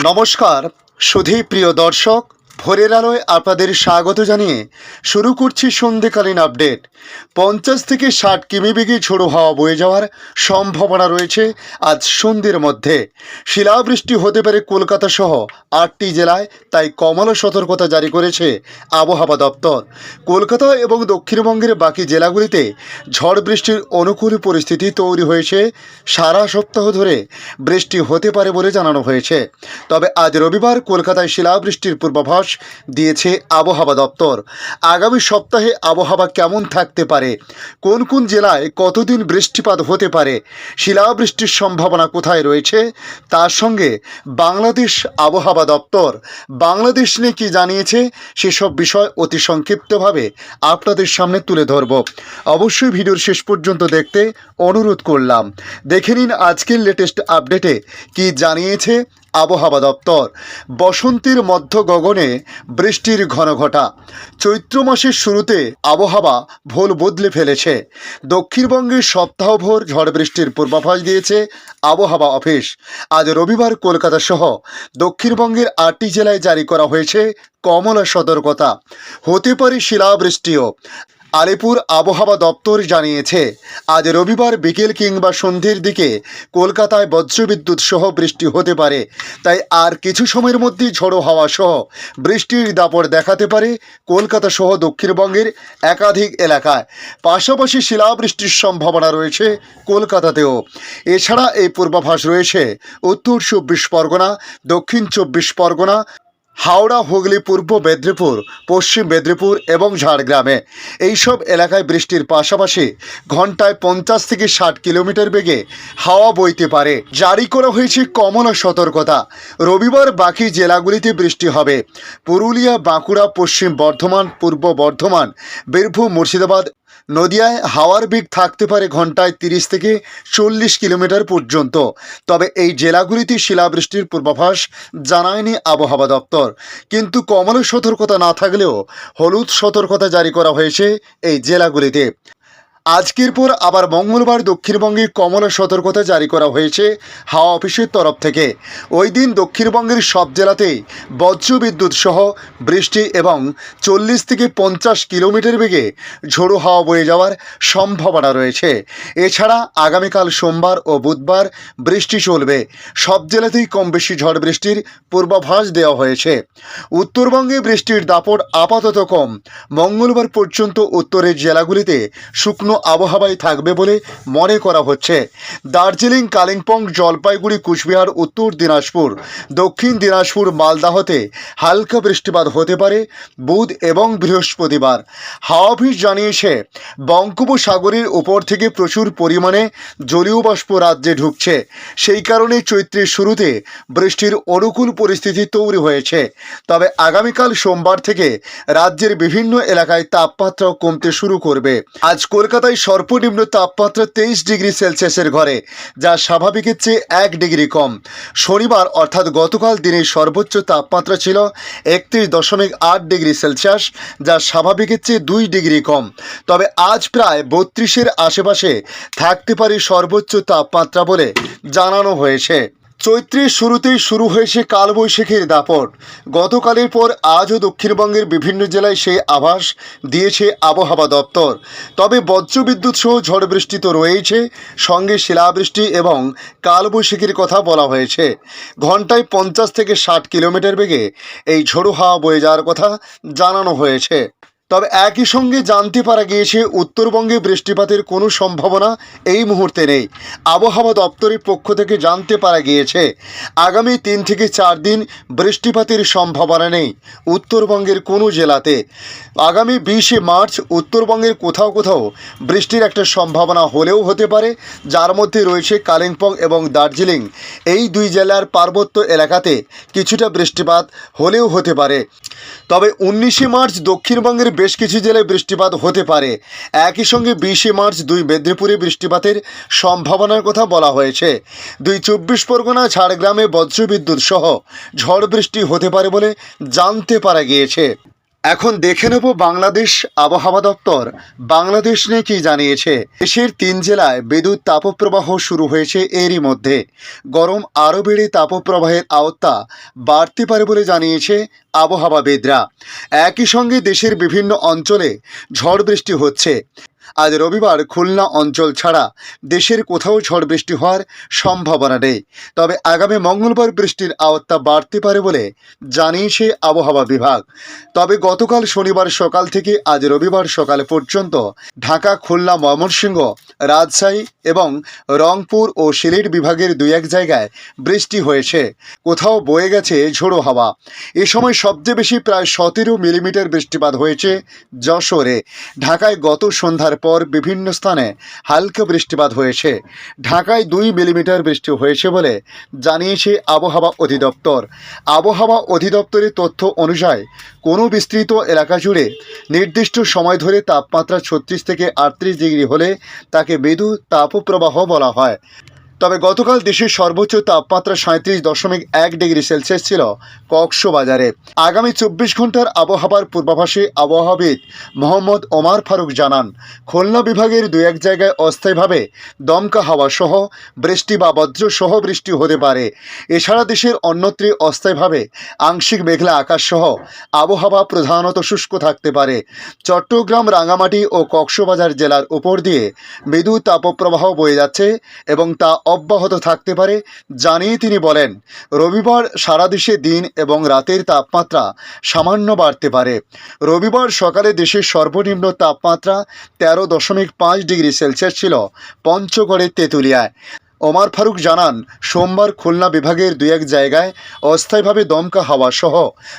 নমস্কার সুধী প্রিয় দর্শক ভোরের আলোয় আপনাদের স্বাগত জানিয়ে শুরু করছি সন্ধেকালীন আপডেট। পঞ্চাশ থেকে ষাট কিমি বেগে ঝোড়ো হাওয়া বয়ে যাওয়ার সম্ভাবনা রয়েছে আজ সন্ধ্যের মধ্যে। শিলাবৃষ্টি হতে পারে কলকাতা সহ আটটি জেলায়, তাই কমলা সতর্কতা জারি করেছে আবহাওয়া দপ্তর। কলকাতা এবং দক্ষিণবঙ্গের বাকি জেলাগুলিতে ঝড় বৃষ্টির অনুকূল পরিস্থিতি তৈরি হয়েছে। সারা সপ্তাহ ধরে বৃষ্টি হতে পারে বলে জানানো হয়েছে। তবে আজ রবিবার কলকাতায় শিলাবৃষ্টির পূর্বাভাস দিয়েছে আবহাওয়া দপ্তর। আগামী সপ্তাহে আবহাওয়া কেমন থাকতে পারে? কোন কোন জেলায় কতদিন বৃষ্টিপাত হতে পারে? শিলাবৃষ্টির সম্ভাবনা কোথায় রয়েছে? তার সঙ্গে বাংলাদেশ আবহাওয়া দপ্তর। বাংলাদেশ নিয়ে কী জানিয়েছে? সেসব বিষয় অতি সংক্ষিপ্তভাবে আপনাদের সামনে তুলে ধরব। অবশ্যই ভিডিওর শেষ পর্যন্ত দেখতে অনুরোধ করলাম। দেখে নিন আজকের লেটেস্ট আপডেটে কি জানিয়েছে আবহাওয়া দপ্তর। বসন্তের মধ্য গগনে বৃষ্টির ঘন ঘটা চৈত্র মাসের শুরুতে আবহাওয়া ভোল বদলে ফেলেছে। দক্ষিণবঙ্গে সপ্তাহভর ঝড় বৃষ্টির পূর্বাভাস দিয়েছে আবহাওয়া অফিস। আজ রবিবার কলকাতা সহ দক্ষিণবঙ্গের আটটি জেলায় জারি করা হয়েছে কমলা সতর্কতা। হতে পারে শিলাবৃষ্টিও। আলিপুর আবহাওয়া দপ্তর জানিয়েছে, আজ রবিবার বিকেল কিংবা সন্ধ্যের দিকে কলকাতায় বজ্রবিদ্যুৎ সহ বৃষ্টি হতে পারে, তাই আর কিছু সময়ের মধ্যে ঝড়ো হাওয়া সহ বৃষ্টির দাপট দেখাতে পারে কলকাতা সহ দক্ষিণবঙ্গের একাধিক এলাকায়। পাশাপাশি শিলাবৃষ্টির সম্ভাবনা রয়েছে কলকাতাতেও। এছাড়া এই পূর্বাভাস রয়েছে উত্তর চব্বিশ পরগনা, দক্ষিণ চব্বিশ পরগনা হাওড়া, হুগলি, পূর্ব মেদিনীপুর, পশ্চিম মেদিনীপুর এবং ঝাড়গ্রামে। এইসব এলাকায় বৃষ্টির পাশাপাশি ঘন্টায় পঞ্চাশ থেকে ষাট কিলোমিটার বেগে হাওয়া বইতে পারে। জারি করা হয়েছে কমলা সতর্কতা। রবিবার বাকি জেলাগুলিতে বৃষ্টি হবে। পুরুলিয়া, বাঁকুড়া, পশ্চিম বর্ধমান, পূর্ব বর্ধমান, বীরভূম, মুর্শিদাবাদ নদিয়ায় হাওয়ার বেগ থাকতে পারে ঘন্টায় তিরিশ থেকে চল্লিশ কিলোমিটার পর্যন্ত। তবে এই জেলাগুলিতে শিলাবৃষ্টির পূর্বাভাস জানায়নি আবহাওয়া দপ্তর। কিন্তু কমলা সতর্কতা না থাকলেও হলুদ সতর্কতা জারি করা হয়েছে এই জেলাগুলিতে। আজকের পর আবার মঙ্গলবার দক্ষিণবঙ্গে কমলা সতর্কতা জারি করা হয়েছে হাওয়া অফিসের তরফ থেকে। ওই দিন দক্ষিণবঙ্গের সব জেলাতেই বজ্রবিদ্যুৎ সহ বৃষ্টি এবং চল্লিশ থেকে পঞ্চাশ কিলোমিটার বেগে ঝোড়ো হাওয়া বয়ে যাওয়ার সম্ভাবনা রয়েছে। এছাড়া আগামীকাল সোমবার ও বুধবার বৃষ্টি চলবে। সব জেলাতেই কম বেশি ঝড় বৃষ্টির পূর্বাভাস দেওয়া হয়েছে। উত্তরবঙ্গে বৃষ্টির দাপট আপাতত কম। মঙ্গলবার পর্যন্ত উত্তরের জেলাগুলিতে শুকনো আবহাওয়ায় থাকবে বলে মনে করা হচ্ছে। দার্জিলিং, কালিম্পং, জলপাইগুড়ি, কুচবিহার, উত্তর দিনাজপুর, দক্ষিণ দিনাজপুর, মালদাহতে হালকা বৃষ্টিপাত হতে পারে বুধ এবং বৃহস্পতিবার। হাওয়া অফিস জানিয়েছে, বঙ্গোপসাগরের উপর থেকে প্রচুর পরিমাণে জলীয় বাষ্প রাজ্যে ঢুকছে। সেই কারণে চৈত্রের শুরুতে বৃষ্টির অনুকূল পরিস্থিতি তৈরি হয়েছে। তবে আগামীকাল সোমবার থেকে রাজ্যের বিভিন্ন এলাকায় তাপমাত্রা কমতে শুরু করবে। আজ কলকাতায় সর্বনিম্ন তাপমাত্রা তেইশ ডিগ্রি সেলসিয়াসের ঘরে, যা স্বাভাবিকের চেয়ে এক ডিগ্রি কম। শনিবার, অর্থাৎ গতকাল দিনের সর্বোচ্চ তাপমাত্রা ছিল একত্রিশ দশমিক আট ডিগ্রি সেলসিয়াস, যা স্বাভাবিকের চেয়ে দুই ডিগ্রি কম। তবে আজ প্রায় বত্রিশের আশেপাশে থাকতে পারে সর্বোচ্চ তাপমাত্রা বলে জানানো হয়েছে। চৈত্রের শুরুতেই শুরু হয়েছে কালবৈশাখীর দাপট। গতকালের পর আজও দক্ষিণবঙ্গের বিভিন্ন জেলায় সেই আভাস দিয়েছে আবহাওয়া দপ্তর। তবে বজ্রবিদ্যুৎ সহ ঝড় বৃষ্টি তো রয়েছে সঙ্গে শিলাবৃষ্টি এবং কালবৈশাখীর কথা বলা হয়েছে। ঘন্টায় পঞ্চাশ থেকে ষাট কিলোমিটার বেগে এই ঝোড়ো হাওয়া বয়ে যাওয়ার কথা জানানো হয়েছে। তবে একই সঙ্গে জানতে পারা গিয়েছে, উত্তরবঙ্গে বৃষ্টিপাতের কোনো সম্ভাবনা এই মুহূর্তে নেই। আবহাওয়া দপ্তরের পক্ষ থেকে জানতে পারা গিয়েছে, আগামী তিন থেকে চার দিন বৃষ্টিপাতের সম্ভাবনা নেই উত্তরবঙ্গের কোনো জেলাতে। আগামী বিশে মার্চ উত্তরবঙ্গের কোথাও কোথাও বৃষ্টির একটা সম্ভাবনা হলেও হতে পারে, যার মধ্যে রয়েছে কালিম্পং এবং দার্জিলিং। এই দুই জেলার পার্বত্য এলাকাতে কিছুটা বৃষ্টিপাত হলেও হতে পারে। তবে উনিশে মার্চ দক্ষিণবঙ্গের বেশ কিছু জেলায় বৃষ্টিপাত হতে পারে। একই সঙ্গে বিশে মার্চ দুই মেদিনীপুরে বৃষ্টিপাতের সম্ভাবনার কথা বলা হয়েছে। দুই চব্বিশ পরগনা, ঝাড়গ্রামে বজ্রবিদ্যুৎ সহ ঝড় বৃষ্টি হতে পারে বলে জানতে পারা গিয়েছে। এখন দেখে নেব বাংলাদেশ আবহাওয়া দপ্তর। বাংলাদেশ নিয়ে কি জানিয়েছে? দেশের তিন জেলায় বিদ্যুৎ তাপপ্রবাহ শুরু হয়েছে এরই মধ্যে। গরম আরও বেড়ে তাপপ্রবাহের আওতা বাড়তে পারে বলে জানিয়েছে আবহাওয়াবিদরা। একই সঙ্গে দেশের বিভিন্ন অঞ্চলে ঝড় বৃষ্টি হচ্ছে। আজ রবিবার খুলনা অঞ্চল ছাড়া দেশের কোথাও ঝড় বৃষ্টি হওয়ার সম্ভাবনা নেই। তবে আগামী মঙ্গলবার বৃষ্টির আওতা বাড়তে পারে বলে জানিয়েছে আবহাওয়া বিভাগ। তবে গতকাল শনিবার সকাল থেকে আজ রবিবার সকাল পর্যন্ত ঢাকা, খুলনা, ময়মনসিংহ, রাজশাহী এবং রংপুর ও সিলেট বিভাগের দুই এক জায়গায় বৃষ্টি হয়েছে। কোথাও বয়ে গেছে ঝোড়ো হাওয়া। এ সময় সবচেয়ে বেশি প্রায় সতেরো মিলিমিটার বৃষ্টিপাত হয়েছে যশোরে। ঢাকায় গত সন্ধ্যার পর বিভিন্ন স্থানে হালকা বৃষ্টিপাত হয়েছে। ঢাকায় দুই মিলিমিটার বৃষ্টি হয়েছে বলে জানিয়েছে আবহাওয়া অধিদপ্তর। আবহাওয়া অধিদপ্তরের তথ্য অনুযায়ী, কোনো বিস্তৃত এলাকা জুড়ে নির্দিষ্ট সময় ধরে তাপমাত্রা ছত্রিশ থেকে আটত্রিশ ডিগ্রি হলে তাকে মৃদু তাপপ্রবাহ বলা হয়। তবে গতকাল দেশের সর্বোচ্চ তাপমাত্রা সাঁত্রিশ দশমিক এক ডিগ্রি সেলসিয়াস ছিল কক্সবাজারে। আগামী চব্বিশ ঘণ্টার আবহাওয়ার পূর্বাভাসে আবহাওয়াবিদ মোহাম্মদ ওমার ফারুক জানান, খুলনা বিভাগের দু এক জায়গায় অস্থায়ীভাবে দমকা হাওয়া সহ বৃষ্টি বা বজ্র সহ বৃষ্টি হতে পারে। এছাড়া দেশের অন্যত্রে অস্থায়ীভাবে আংশিক মেঘলা আকাশ সহ আবহাওয়া প্রধানত শুষ্ক থাকতে পারে। চট্টগ্রাম রাঙামাটি ও কক্সবাজার জেলার উপর দিয়ে মৃদু তাপপ্রবাহ বয়ে যাচ্ছে এবং তা অব্যাহত থাকতে পারে জানিয়ে তিনি বলেন, রবিবার সারা দেশে দিন এবং রাতের তাপমাত্রা সামান্য বাড়তে পারে। রবিবার সকালে দেশের সর্বনিম্ন তাপমাত্রা তেরো দশমিক পাঁচ ডিগ্রি সেলসিয়াস ছিল পঞ্চগড়ের তেঁতুলিয়ায়। ওমার ফারুক জানান, সোমবার খুলনা বিভাগের দু এক জায়গায় অস্থায়ীভাবে দমকা হাওয়া সহ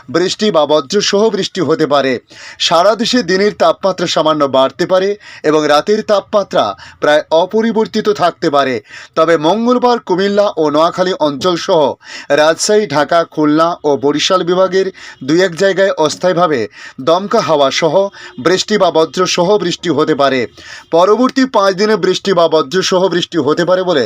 বৃষ্টি বা বজ্র সহ বৃষ্টি হতে পারে। সারা দেশে দিনের তাপমাত্রা সামান্য বাড়তে পারে এবং রাতের তাপমাত্রা প্রায় অপরিবর্তিত থাকতে পারে। তবে মঙ্গলবার কুমিল্লা ও নোয়াখালী অঞ্চল সহ রাজশাহী, ঢাকা, খুলনা ও বরিশাল বিভাগের দুই এক জায়গায় অস্থায়ীভাবে দমকা হাওয়া সহ বৃষ্টি বা বজ্র সহ বৃষ্টি হতে পারে। পরবর্তী পাঁচ দিনে বৃষ্টি বা বজ্র সহ বৃষ্টি হতে পারে বলে